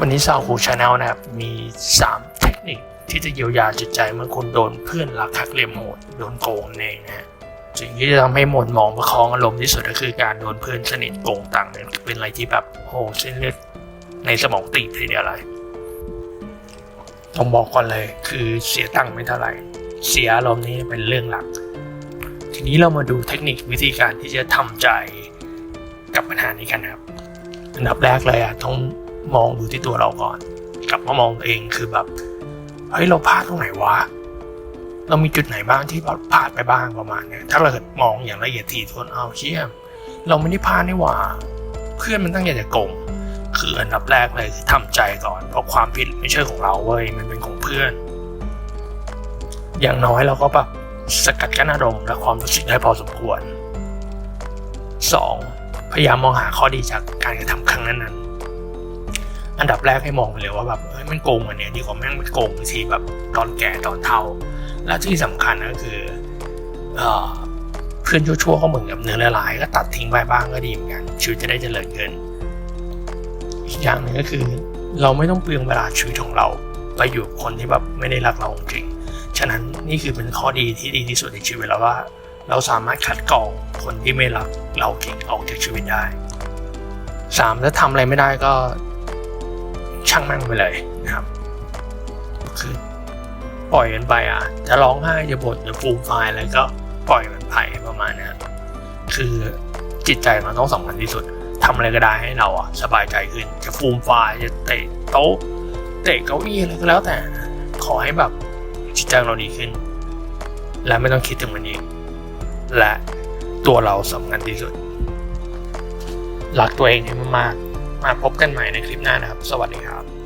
วันนี้ซาวคูชาแนลนะครับ มี 3 เทคนิคที่จะเยียวยาจิตใจเมื่อคุณโดนเพื่อนรักหักเหลี่ยมโหดโดนโกงเองนะฮะสิ่งที่จะทำให้หมดมองประคองอารมณ์ที่สุดก็คือการโดนเพื่อนสนิทโกงตังค์เป็นอะไรที่แบบโหเส้นเลือดในสมองตีบทีเดียวเลยต้องบอกก่อนเลย คือเสียตังค์ไม่เท่าไหร่ เสียอารมณ์นี้เป็นเรื่องหลัก ทีนี้เรามาดูเทคนิควิธีการที่จะทำใจกับปัญหานี้กันครับ อันดับแรกเลยอะต้อง มองดูที่ตัวเราก่อน กลับมามองตัวเองคือแบบเฮ้ยเราพลาดตรงไหนวะเรามีจุดไหนบ้างที่เราพลาดไปบ้างประมาณเนี้ยถ้าเราเกิดมองอย่างละเอียดถี่ถ้วนเอาเชี่ยมเราไม่ได้พลาดนี่หว่า เพื่อนมันตั้งใจจะโกงคืออันดับแรกเลยคือทำใจก่อน เพราะความผิดไม่ใช่ของเราเว้ยมันเป็นของเพื่อน อย่างน้อยเราก็แบบสกัดกั้นอารมณ์และความรู้สึกได้พอสมควร 2. พยายามมองหาข้อดีจากการกระทำครั้งนั้นๆ อันดับแรกให้มองไปเลยว่าแบบเฮ้ยมันโกงอันเนี้ยดีกว่าแม่งมันโกงทีแบบตอนแก่ตอนเฒ่า และที่สำคัญก็คือเอ่อเพื่อนชั่วๆก็เหมือนกับเนื้อละลายก็ตัดทิ้งไปบ้างก็ดีเหมือนกันชีวิตจะได้เจริญเกินอีกอย่างหนึ่งก็คือ เราไม่ต้องเปลืองเวลาชีวิตของเราไปอยู่คนที่แบบไม่ได้รักเราจริงฉะนั้นนี่คือเป็นข้อดีที่ดีที่สุดในชีวิตแล้วว่า เราสามารถคัดกรองคนที่ไม่รักเราเก่งออกจากชีวิตได้สามถ้าทำอะไรไม่ได้ก็ ช่างแม่งไปเลยนะครับคือปล่อยกันไปอะ จะร้องไห้จะบ่นจะฟูมไฟอะไรก็ปล่อยมันไปประมาณนี้คือจิตใจมันต้องสำคัญที่สุดทำอะไรก็ได้ให้เราอะสบายใจขึ้น จะฟูมไฟจะเตะโต๊ะเตะเก้าอี้อะไรก็แล้วแต่ ขอให้แบบจิตใจเราดีขึ้น และไม่ต้องคิดถึงมันอีกและตัวเราสำคัญที่สุดรักตัวเองให้มากๆ มาพบกันใหม่ในคลิปหน้านะครับ สวัสดีครับ